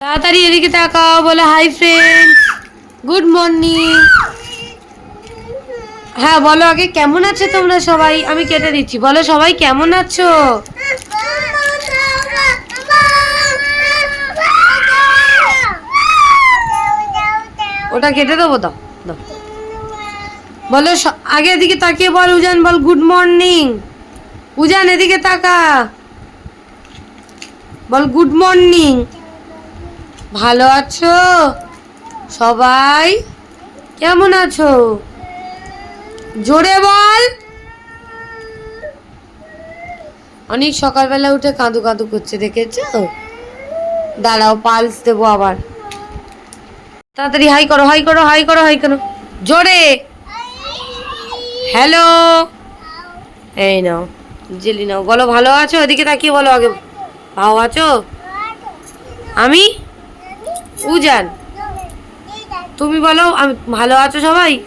তাড়াতাড়ি এদিকে তাকাও, বলে হাই ফ্রেন্ড গুড মর্নিং হ্যাঁ বলো, আগে কেমন আছো তোমরা সবাই? আমি কেটে দিচ্ছি বলো, সবাই কেমন আছো? ওটা কেটে দেবো, দাও দাও। বলো আগে এদিকে তাকিয়ে বল, উজান, বল গুড মর্নিং উজান, এদিকে তাকা। বল গুড মর্নিং ভালো আছো? সবাই? কেমন আছো? জোরে বল। অনেক সকালবেলা উঠে কাঁদু কাঁদু করছে, দেখেছ? দাঁড়াও, পালস দেবো আবার। তাড়াতাড়ি হাই করো হাই করো হাই করো হাই করো। জোরে। হ্যালো। এই নাও, জেলি নাও। বলো, ভালো আছো? ওদিকে তাকিয়ে বলো আগে। ভালো আছো? আমি? উজান তুমি বলো আমি ভালো আছো সবাই?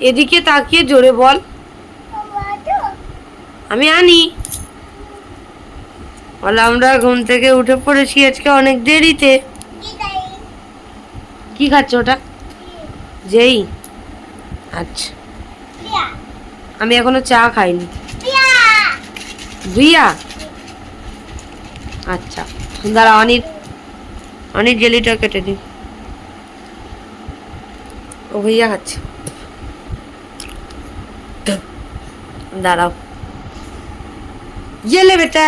এদিকে তাকিয়ে জোরে বল। আমি আনি। বলো আমরা ঘুম থেকে উঠে পড়েছি আজকে অনেক দেরিতে। কি খাচ্ছ ওটা? যেই। আচ্ছা। আমি এখনও চা খাইনি। রিয়া আচ্ছা। দাঁড়া অনির অনির জেলিটা কেটে দিই। ও ভাইয়া খাচ্ছে। দাঁড়াও। জেলে বেটা।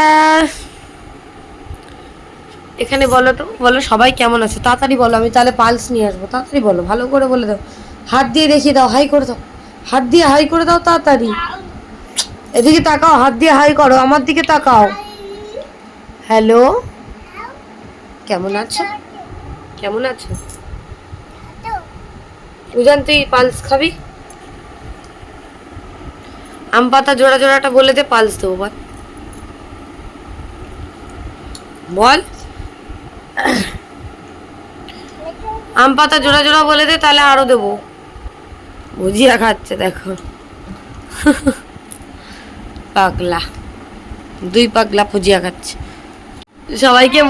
এখানে বলো তো বলো সবাই কেমন আছে? তাড়াতাড়ি বলো আমি তাহলে পালস নিয়ে আসব। তাড়াতাড়ি বলো ভালো করে বলে দাও। হাত দিয়ে দেখিয়ে দাও হাই করে দাও। হাত দিয়ে হাই করে দাও তাড়াতাড়ি। এদিকে তাকাও হাত দিয়ে হাই করো আমার দিকে তাকাও। হ্যালো? কেমন আছো? কেমন আছো? উজান, তুই পালস খাবি? আম পাতা জোড়া জোড়াটা বলে দে, পালস দেবো, বল। বল। আম পাতা জোড়া জোড়া বলে দে, তাহলে আরও দেবো। ভুজিয়া খাচ্ছে, দেখো। পাগলা। দুই পাগলা ভুজিয়া খাচ্ছে। সবাইকে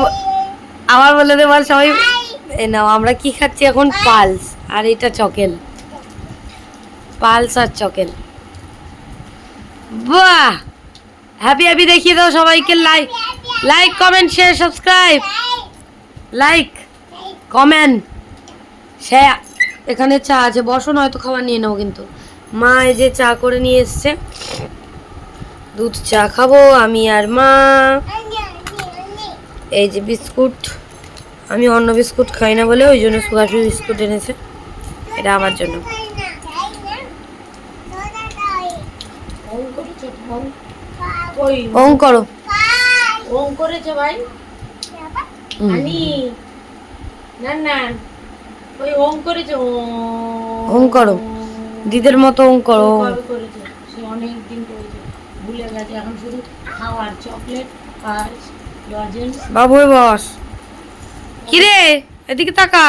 আবার বলে দে বল সবাই। এ নাও আমরা কি খাচ্ছি এখন? পালস। আর এটা চকেল। পালস আর চকেল। বাহ! হ্যাপি হ্যাপি দেখিয়ে দাও সবাইকে। Like like comment share subscribe like comment সে এখানে চা আছে বসো নয়তো খাবার নিয়ে নাও কিন্তু। মা এই যে চা করে নিয়ে এসছে। দুধ চা খাব আমি আর মা। এই যে বিস্কুট আমি অন্য বিস্কুট খাই না বলে ওই জন্য সুগার ফ্রি বিস্কুট এনেছে। এটা আমার জন্য। ওং করো। ওম করেছে ভাই। আনি না না। ওই ওম করেছে ওং করো। দিদের মতো ওং করো। সে অনেক দিন করেছে। ভুলে গেছে। এখন শুধু খাওয়ার চকলেট পাঁচ লজেন্স বাবু বস। কিরে এদিকে তাকা।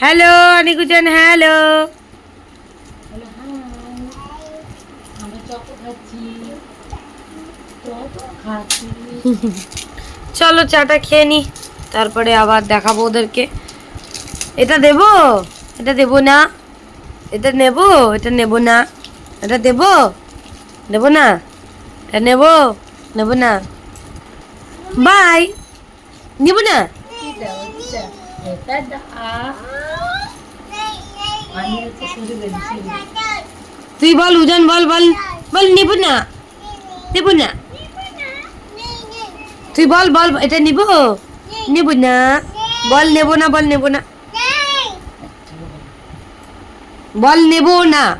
হ্যালো আনিকুজান হ্যালো। হ্যাঁ চলো চাটা খেয়ে নি তারপরে আবার দেখাবো ওদেরকে। এটা দেবো? এটা দেবো না। এটা নেব? এটা নেব না। এটা দেব? দেব না? এটা নেব? নেব না। বাই। নেব না? তুই বল, উজান বল বল। বল, নেব না? নেব না? তুই বল বল, এটা নিব? নেব না। বল, নেব না, বল, নেব না। বল, নেব না।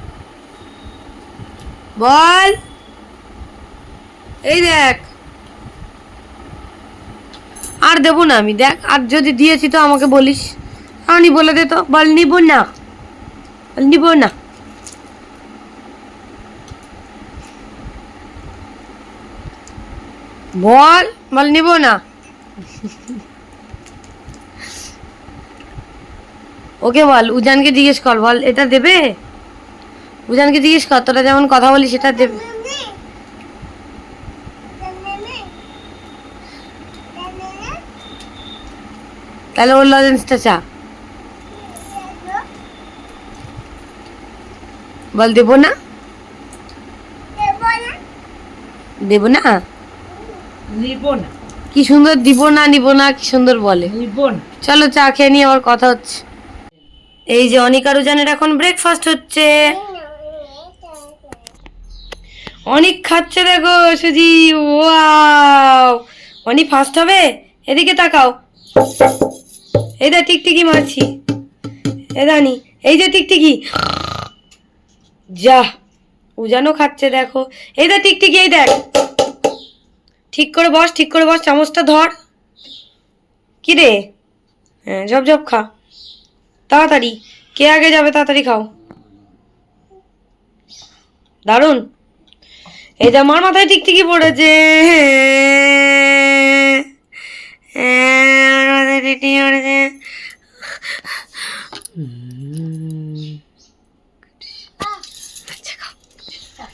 বল। এই দেখ। আর দেবো না আমি, দেখ, আর যদি দিয়েছি তো আমাকে বলিস। আমি বলে দে তো, বল নিব না। বল নিব না। বল বল নিব না। ওকে বল, উজানকে জিজ্ঞেস কর, বল, এটা দেবে? উজানকে জিজ্ঞেস কর, তোরা যেমন কথা বলি সেটা দেবে। তাহলে ওর লজেন্সটা চা। বল দেবো না? দেবো না? নিব না। কি সুন্দর দিব না নিব না কি সুন্দর বলে। চলো চা খেয়ে নিয়ে আবার কথা হচ্ছে। এই যে অনিক আর উজানের এখন ব্রেকফাস্ট হচ্ছে। অনেক খাচ্ছে দেখো সুজি ওয়াও। অনেক ফার্স্ট হবে? এদিকে তাকাও। দা টিকটিকি মারছি। এ দানি, এই যে টিকটিকি। যা উজানো খাচ্ছে দেখো। এই দা টিকটিকি, এই দেখ। ঠিক করে বস, ঠিক করে বস, চামচটা ধর। কি রে? হ্যাঁ ঝপ ঝপ খা। তাড়াতাড়ি, কে আগে যাবে তাড়াতাড়ি খাও। দারুণ এই যে আমার মাথায় টিকটিকি পড়েছে। আমার পড়েছে আচ্ছা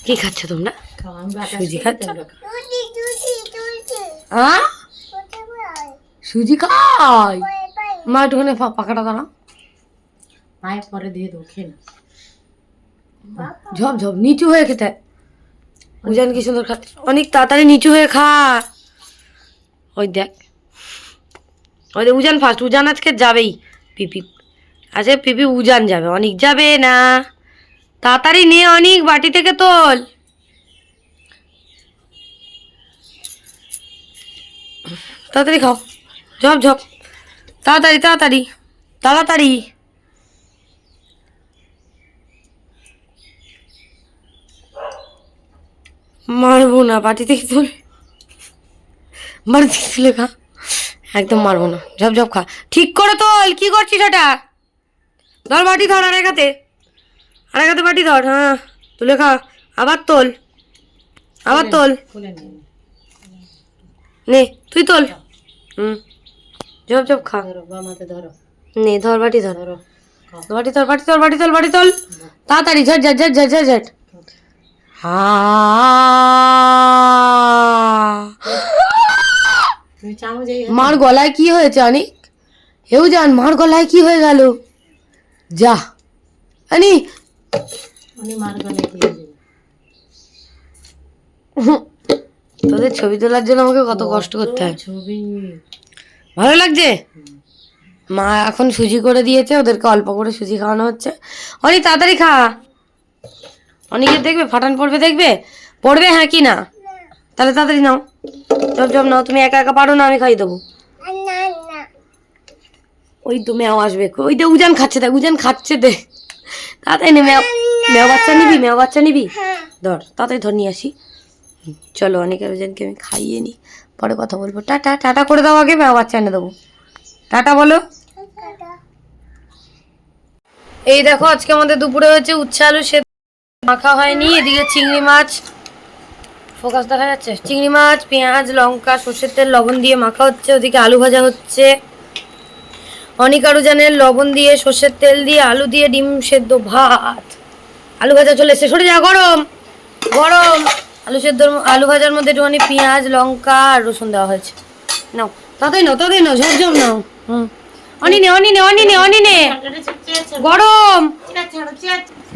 কি খাচ্ছ তোমরা? সুজি খাচ্ছ? হ্যাঁ সুজি খাই? মা একটুখানি পা- পাখাটা দাঁড়া পায়ে পরে দিয়ে দেবো খেয়ে ঝপ ঝপ নিচু হয়ে খেতে। উজান কি সুন্দর খাচ্ছে অনেক তাড়াতাড়ি নিচু হয়ে খা। ওই দেখ। ওই উজান ফার্স্ট উজান আজকে যাবেই, পিপি। আজকে পিপি উজান যাবে, অনেক যাবে না। তাড়াতাড়ি নে অনেক বাটি থেকে তোল। তাড়াতাড়ি খাও, ঝপ ঝপ। তাড়াতাড়ি তাড়াতাড়ি তাড়াতাড়ি। মারবো না, বাটি থেকে তোল। বাড়ি থেকে তুলে খা। একদম মারবো না। ঝপ ঝপ খা। ঠিক করে তোল কি করছিস ওটা? ধর বাটি ধর আর একাতে আর একাতে বাটি ধর হ্যাঁ। তুলে খা। আবার তোল। আবার তোল। নে। তুই তোল। হুম। ঝপ ঝপ খা। ধরো নে ধর বাটি ধর। বাটি তোল বাটি তোল বাটি তোল বাটি তোল। তাড়াতাড়ি ঝট ঝট ঝট ঝট ঝট। ঝট হা। মার গলায় কি হয়েছে অনিক হেউ জান মার গলায় কি হয়ে গেল? যা। আনি। তোদের ছবি তোলার জন্য আমাকে কত কষ্ট করতে হয়। ছবি। ভালো লাগছে? মা এখন সুজি করে দিয়েছে ওদেরকে অল্প করে সুজি খাওয়ানো হচ্ছে। অনেক তাড়াতাড়ি খা। অনেকের দেখবে ফাটান পড়বে দেখবে? পড়বে হ্যাঁ কি না? তাহলে তাড়াতাড়ি নাও। জব জব নাও তুমি একা একা পারো না আমি খাই দেবো। ওই তো মেও আসবে। ওই দে উজান খাচ্ছে দেখ উজান খাচ্ছে দে। তাড়াতাড়ি নে মেও বাচ্চা নিবি মেও বাচ্চা নিবি? ধর তাড়াতাড়ি ধর নিয়ে আসি। চলো অনেকের উজানকে আমি খাইয়ে নিই। পরে কথা বলব। টাটা টাটা করে দাও আগে মেও বাচ্চা এনে দেবো। টাটা বলো। এই দেখো আজকে আমাদের দুপুরে হয়েছে উচ্ছে আলু সে মাখা হয়নি এদিকে চিংড়ি মাছ। ফোকাস দেখা যাচ্ছে? চিংড়ি মাছ পেঁয়াজ লঙ্কা সর্ষের তেল লবণ দিয়ে মাখা হচ্ছে ওদিকে আলু ভাজা হচ্ছে। অনেক আলু জানের লবণ দিয়ে সর্ষের তেল দিয়ে আলু দিয়ে ডিম সেদ্ধ ভাত। আলু ভাজা চলে এসছে। সরে যা গরম! গরম! আলু সেদ্ধ আলু ভাজার মধ্যে একটুখানি পেঁয়াজ লঙ্কা আর রসুন দেওয়া হয়েছে। নাও তাড়াতাড়ি নাও তাড়াতাড়ি নাও ঝপঝপ নাও। হুম। অনি নে অনি নে অনি নে অনি নে গরম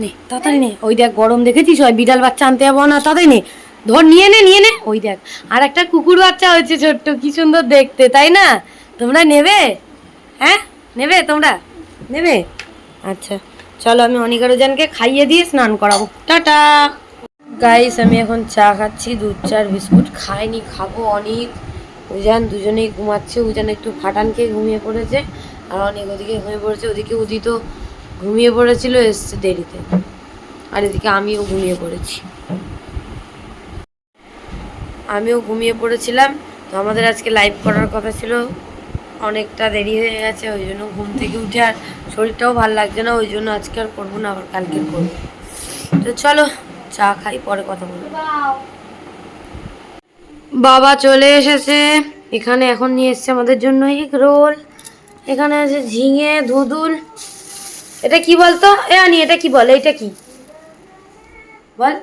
নে তাড়াতাড়ি নে। ওই দেখ গরম দেখেছিস? ওই বিড়াল বাচ্চা আনতে যাব না তাড়াতাড়ি নে। ধর, নিয়ে নে নিয়ে নে। ওই দেখ আর একটা কুকুর বাচ্চা হয়েছে ছোট্ট, কি সুন্দর দেখতে, তাই না? তোমরা নেবে? হ্যাঁ? নেবে তোমরা? নেবে? আচ্ছা চলো আমি অনিকারুজানকে খাইয়ে দিয়ে স্নান করাবো। টাটা! গাইস আমি এখন চা খাচ্ছি, দুধ চার বিস্কুট খাইনি, খাব অনেক। উজান দুজনেই ঘুমাচ্ছে উজান একটু ফাটান খেয়ে ঘুমিয়ে পড়েছে, আর অনেক ওদিকে ঘুমিয়ে পড়েছে, ওদিকে উদিত ঘুমিয়ে পড়েছিল, এসছে দেরিতে। আর এদিকে আমিও ঘুমিয়ে পড়েছি। আমিও ঘুমিয়ে পড়েছিলাম। তো আমাদের আজকে লাইভ করার কথা ছিল। অনেকটা দেরি হয়ে গেছে, ওই জন্য ঘুম থেকে উঠে আর শরীরটাও ভালো লাগছে না, ওই জন্য আজকে আর করব না, আবার কালকে করব। তো চলো, চা খাই, পরে কথা বলব। বাবা চলে এসেছে। এখানে এখন নিয়ে এসছে আমাদের জন্য এগ রোল এখানে আছে ঝিঙে, ধুদুল। এটা কি বলতো? এ আনি, এটা কি বলে? এটা কি? বল।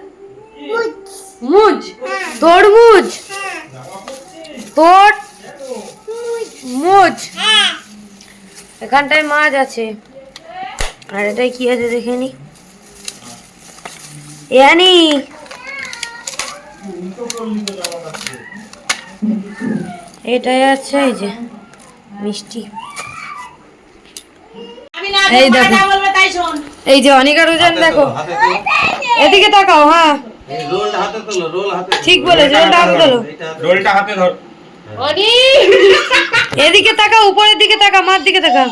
মুজ তরমুজ তোর মুজ। এখানটায় মাছ আছে। আর এটাই কি আছে দেখে নি? ইয়ানি এটাই আছে এই যে মিষ্টি। এই দেখো। এই যে অনিকার ওজন দেখো। এদিকে তাকাও হ্যাঁ। রোল হাতে তোলো রোল হাতে ঠিক বলেছ ওটা হাতে তোলো। রোলটা হাতে ধর। অনি! এদিকে তাকা উপরের দিকে তাকা মার দিকে তাকা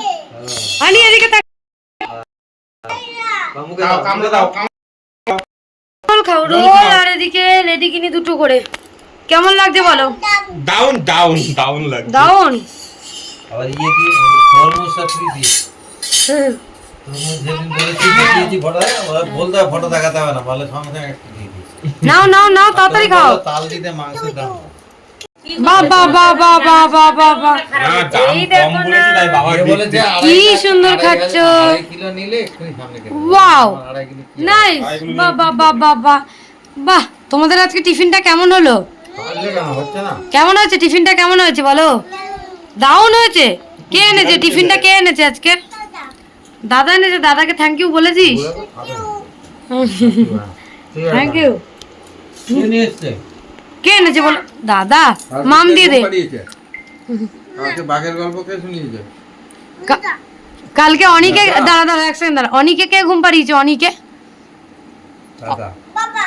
আনি এদিকে তাকা কামড়ে দাও রোল খাও রোল আর এদিকে লেডি কিনি দুটো করে। কেমন লাগছে বলো? ডাউন ডাউন ডাউন লাগছে। দাউন। আবার ইয়ে কি তরমুজটা ফ্রি দিয়ে। তরমুজ যেদিন বলেছি দিয়েছি ফটো ওরা বলতে ফটো দেখাতে হবে না বলে সঙ্গে সঙ্গে একটা দিয়ে নাও নাও নাও তাড়াতাড়ি খাও। তাল দিতে মাংসের দাম বাবা বাবা। কি সুন্দর খাচ্ছ। আড়াই কিলো নিলে এক্ষুনি সামনে কেটে দেবে। ওয়াও। নাইস। বাবা বাবা বাহ বাহ তোমাদের আজকে টিফিনটা কেমন হলো? কেমন হয়েছে? টিফিনটা কেমন হয়েছে বলো? দাউন হয়েছে। কে এনেছে? টিফিনটা কে এনেছে আজকে দাদা এনেছে দাদাকে থ্যাংক ইউ বলেছিস? থ্যাংক ইউ কে এনেছে বলো? দাদা মাম দিয়ে দে। কালকে বাঘের গল্প কে শুনিয়েছে? কালকে অনিকে দাঁড়া দাঁড়া এক সেকেন্ড দাঁড়া। অনিকে কে ঘুম পাড়িয়েছে? অনিকে? দাদা। বাবা।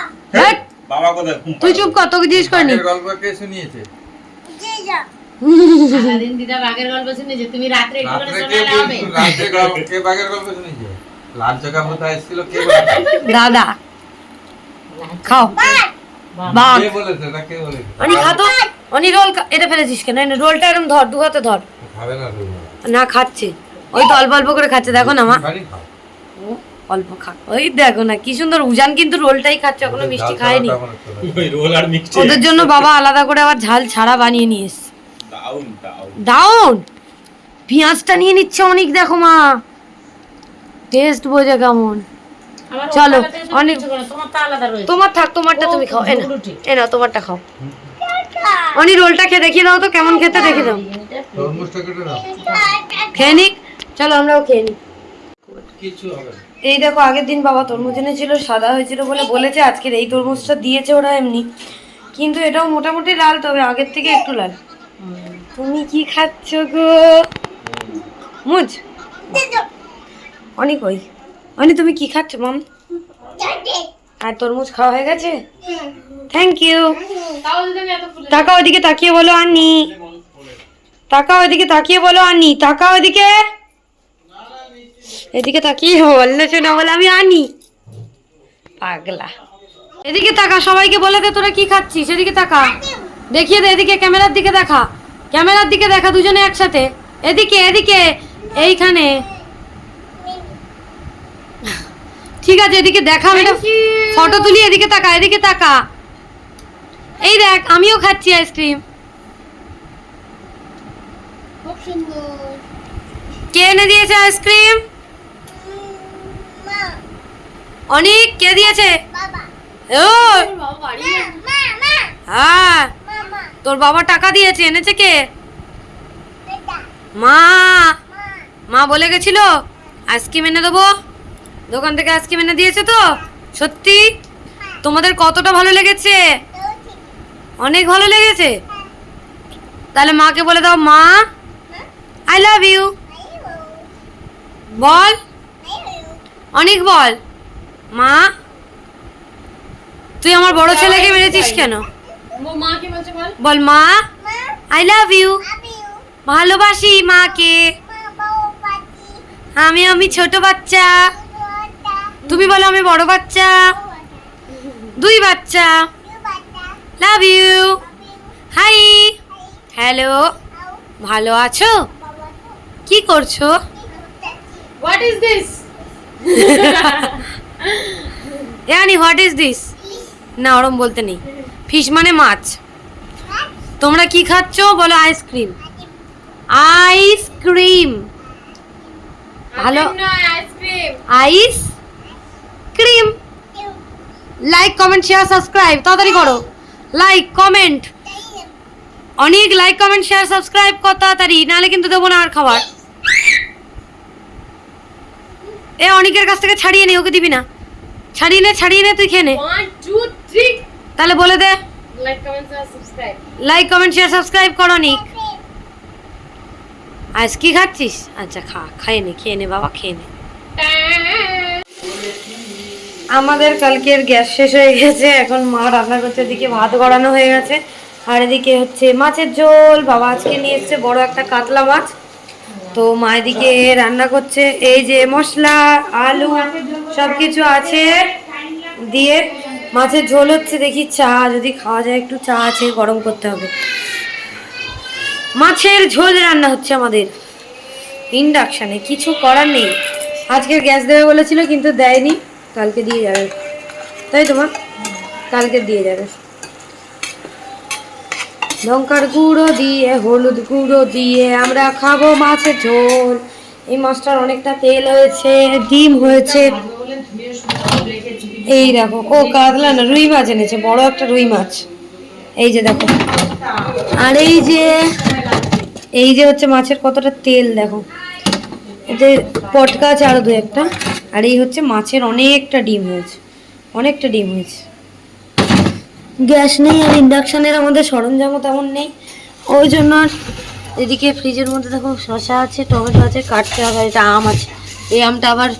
কোথায়? ঘুম তুই চুপ কর তোকে জিজ্ঞেস করিনি। গল্প কে শুনিয়েছে? সারাদিন দিদা বাঘের গল্প শুনেছে তুমি রাত্রে একটু করে শোনালে হবে। রাত্রে কে বাঘের গল্প শুনিয়েছে? লাল চকা ভূতা এসেছিল কে দাদা খাও। বাঘ অনি খা অনি রোল এটা ফেলেছিস কেন? রোলটা এরকম ধর দু হাতে ধর। না খাচ্ছে। ওই তো অল্প অল্প করে খাচ্ছে দেখো না মা। অল্প খা ওই দেখো না কি সুন্দর। উজান কিন্তু রোলটাই খাচ্ছে এখনও মিষ্টি খায়নি। ওই রোল আর মিষ্টি। ওদের জন্য বাবা আলাদা করে আবার ঝাল ছাড়া বানিয়ে নিয়ে এসছে। ডাউন পেঁয়াজটা নিয়ে নিচ্ছে অনেক দেখো মা। টেস্ট বোঝে কেমন। চলো, অনেক- তোমার থাক তোমারটা তুমি খাও এনা। এনা তোমারটা খাও। অনি রোলটা খেয়ে দেখিয়ে দাও তো কেমন খেতে দেখে দাও। খেয়ে নিক। চলো আমরাও খেয়ে নিই। কিছু হবে না। এই দেখো আগের দিন বাবা তরমুজ এনেছিল সাদা হয়েছিল বলে বলেছে আজকের এই তরমুজটা দিয়েছে ওরা এমনি। কিন্তু এটাও মোটামুটি লাল তবে আগের থেকে একটু লাল। তুমি কি খাচ্ছ গো? মুজ। অনেক ওই। অনি তুমি কি খাচ্ছ মাম? আর তরমুজ খাওয়া হয়ে গেছে? থ্যাংক ইউ টাকা ওদিকে তাকিয়ে বলো আনি টাকা ওদিকে তাকিয়ে বলো আনি টাকা ওদিকে। এদিকে তাকিয়ে বললে শোনা বলে আমি আনি পাগলা। এদিকে তাকা সবাইকে বলে দে তোরা কি খাচ্ছিস। এদিকে তাকা। দেখিয়ে দে এদিকে ক্যামেরার দিকে দেখা। ক্যামেরার দিকে দেখা দুজনে একসাথে। এদিকে এদিকে। এইখানে। ঠিক আছে এদিকে দেখা আমি ফটো তুলি এদিকে তাকা এদিকে তাকা। এই দেখ আমিও খাচ্ছি আইসক্রিম খুব সুন্দর। কে এনে দিয়েছে আইসক্রিম মা অনেক কে দিয়েছে? বাবা। ও। হ্যাঁ। মামা তোর বাবা টাকা দিয়েছে এনেছে কে? মা। মা। বলে গেছিল আইসক্রিম এনে দেবো। দোকান থেকে আজকে এনে দিয়েছে তো? সত্যি? তোমাদের কতটা ভালো লেগেছে? অনেক ভালো লেগেছে? তাহলে মাকে বলে দাও মা আই লাভ ইউ বল। অনেক বল। মা তুই আমার বড় ছেলেকে মেরেছিস কেন? ও মা কি বলছে বল। মা মা আই লাভ ইউ ভালোবাসি মাকে। মা আমি আমি ছোট বাচ্চা। তুমি বলো আমি বড় বাচ্চা। দুই বাচ্চা। লাভ ইউ হাই হ্যালো ভালো আছো? কি করছ? হোয়াট ইজ দিস জানি হোয়াট ইজ দিস না ওরম বলতে নেই। ফিশ মানে মাছ। তোমরা কি খাচ্ছ? বলো আইসক্রিম আইসক্রিম ভালো। Ice cream ice cream. Like comment share subscribe তাড়াতাড়ি করো। লাইক কমেন্ট অনেক লাইক কমেন্ট শেয়ার সাবস্ক্রাইব কর তাড়াতাড়ি। নাহলে কিন্তু দেবো না আর খাবার। এ অনিকের কাছ থেকে ছাড়িয়ে নে ওকে দিবি না। ছাড়িয়ে নে ছাড়িয়ে নে তুই খেয়ে নে। তাহলে বলে দে। Like comment subscribe like comment share subscribe করো নিক আজ কি খাচ্ছিস? আচ্ছা খা খেয়ে নে খেয়ে নে বাবা খেয়ে নে। আমাদের কালকের গ্যাস শেষ হয়ে গেছে। এখন মা রান্না করছে, এদিকে ভাত গড়ানো হয়ে গেছে। আর এদিকে হচ্ছে মাছের ঝোল। বাবা আজকে নিয়ে এসছে বড় একটা কাতলা মাছ। তো মা এদিকে রান্না করছে। এই যে মশলা, আলু সব কিছু আছে দিয়ে মাছের ঝোল হচ্ছে। দেখি চা, যদি খাওয়া যায় একটু চা আছে, গরম করতে হবে। মাছের ঝোল রান্না হচ্ছে আমাদের। ইন্ডাকশানে কিছু করার নেই। আজকের গ্যাস দেবে বলেছিল, কিন্তু দেয়নি। কালকে দিয়ে যাবে। তাই তোমার কালকে দিয়ে যাবে। লঙ্কার গুঁড়ো দিয়ে, হলুদ গুঁড়ো দিয়ে আমরা খাব মাছের ঝোল। এই মাছটার অনেকটা তেল হয়েছে, ডিম হয়েছে। এই দেখো, ও কাতলা না, রুই মাছ এনেছে, বড় একটা রুই মাছ। এই যে দেখো। আর এই যে এই যে হচ্ছে মাছের কতটা তেল, দেখো। এতে পটকা আছে আরও দু একটা, আর এই হচ্ছে মাছের অনেকটা ডিম হয়েছে, অনেকটা ডিম হয়েছে। গ্যাস নেই আর ইন্ডাকশানের আমাদের সরঞ্জামও তেমন নেই, ওই জন্য এদিকে ফ্রিজের মধ্যে দেখো শসা আছে, টমেটো আছে, কাটতে হবে এটা আম আছে। এই আমটা আবার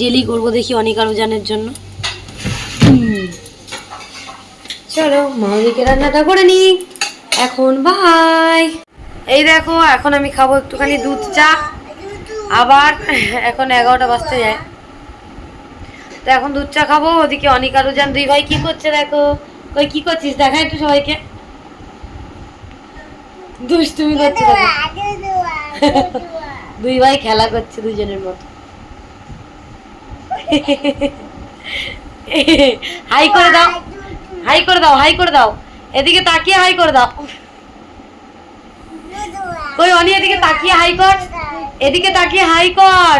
জেলি করব দেখি অনেক আরও জানের জন্য চলো মাউরিকে রান্নাটা করে নি। এখন বাই এই দেখো, এখন আমি খাব একটুখানি দুধ চা। আবার এখন এগারোটা বাজতে যায়। তো এখন দুধ চা খাব ওদিকে অনিকা রুজান দুই ভাই কি করছে দেখো? কই কি করছিস? দেখা একটু সবাইকে। দুষ্টুমি করছে দুই ভাই খেলা করছে দুজনের মতো। হাই করে দাও। হাই করে দাও হাই করে দাও। এদিকে তাকিয়ে হাই করে দাও। কই অনি, এদিকে তাকিয়ে হাই কর। এদিকে তাকিয়ে হাই কর।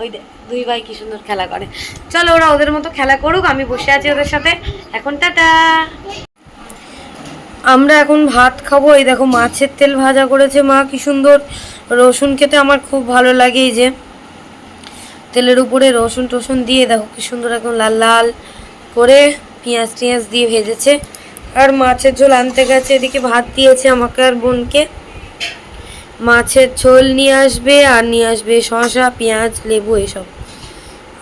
ওই দুই ভাই কি সুন্দর খেলা করে। চলো ওরা ওদের মতো খেলা করুক, আমি বসে আছি ওদের সাথে। এখন টাটা। আমরা এখন ভাত খাব। এই দেখো মাছের তেল ভাজা করেছে মা, কি সুন্দর। রসুন খেতে আমার খুব ভালো লাগে এই যে। তেলের উপরে রসুন টসুন দিয়ে দেখো কি সুন্দর এখন লাল লাল করে পেঁয়াজ টিয়াজ দিয়ে ভেজেছে। আর মাছের ঝোল আনতে গেছে, এদিকে ভাত দিয়েছে আমাকে আর বোনকে। মাছের ঝোল নিয়ে আসবে আর নিয়ে আসবে শসা, পেঁয়াজ, লেবু এসব।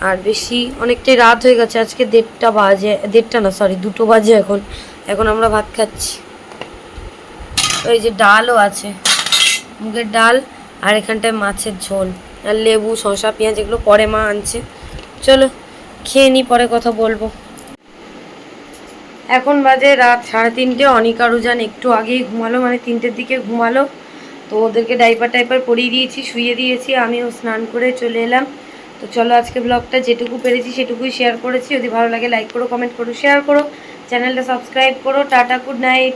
আর বেশি অনেকটাই রাত হয়ে গেছে, আজকে দেড়টা বাজে, দেড়টা না সরি দুটো বাজে এখন। এখন আমরা ভাত খাচ্ছি। ওই যে ডালও আছে, মুগের ডাল আর এখানটায় মাছের ঝোল। আর লেবু, শসা, পেঁয়াজ এগুলো পরে মা আনছে। চলো, খেয়ে নি, পরে কথা বলব। এখন বাজে রাত সাড়ে তিনটে, অনিকা রুজান একটু আগেই ঘুমালো মানে তিনটের দিকে ঘুমালো। তো ওদেরকে ডাইপার টাইপার পরিয়ে দিয়েছি শুয়ে দিয়েছি, আমিও স্নান করে চলে এলাম। তো চলো আজকে ব্লগটা যেটুকু পেরেছি সেটুকুই শেয়ার করেছি। যদি ভালো লাগে লাইক করো কমেন্ট করো শেয়ার করো। চ্যানেলটা সাবস্ক্রাইব করো। Tata good night